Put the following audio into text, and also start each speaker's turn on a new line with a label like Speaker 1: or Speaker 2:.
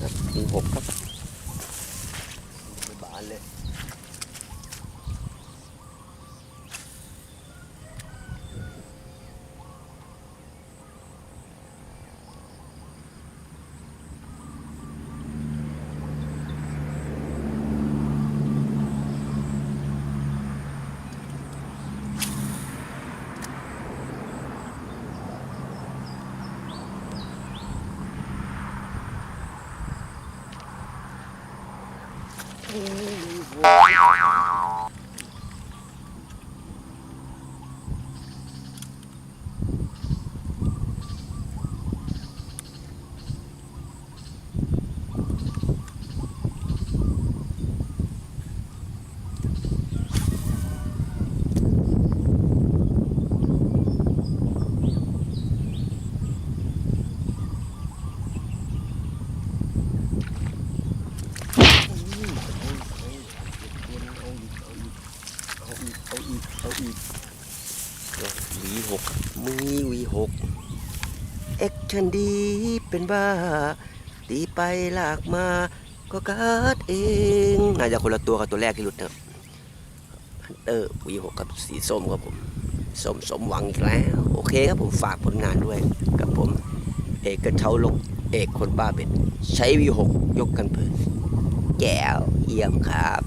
Speaker 1: ครับมีหกครับบานเลย Oh, อีกวีหกมีวีหกแอคชั่นดีเป็นบ้า ตีไปลากมาก็กัดเอง น่าจะคนละตัวกับตัวแรกที่หลุดนะฮันเตอร์วีหกกับสีส้มครับผมสมสมหวังอีกแล้ว โอเคครับผมฝากผลงานด้วย กับผม เอกกระเช้าลกเอกคนบ้าเบ็ด ใช้วีหกยกกันเพื่อนแก้วเยี่ยมครับ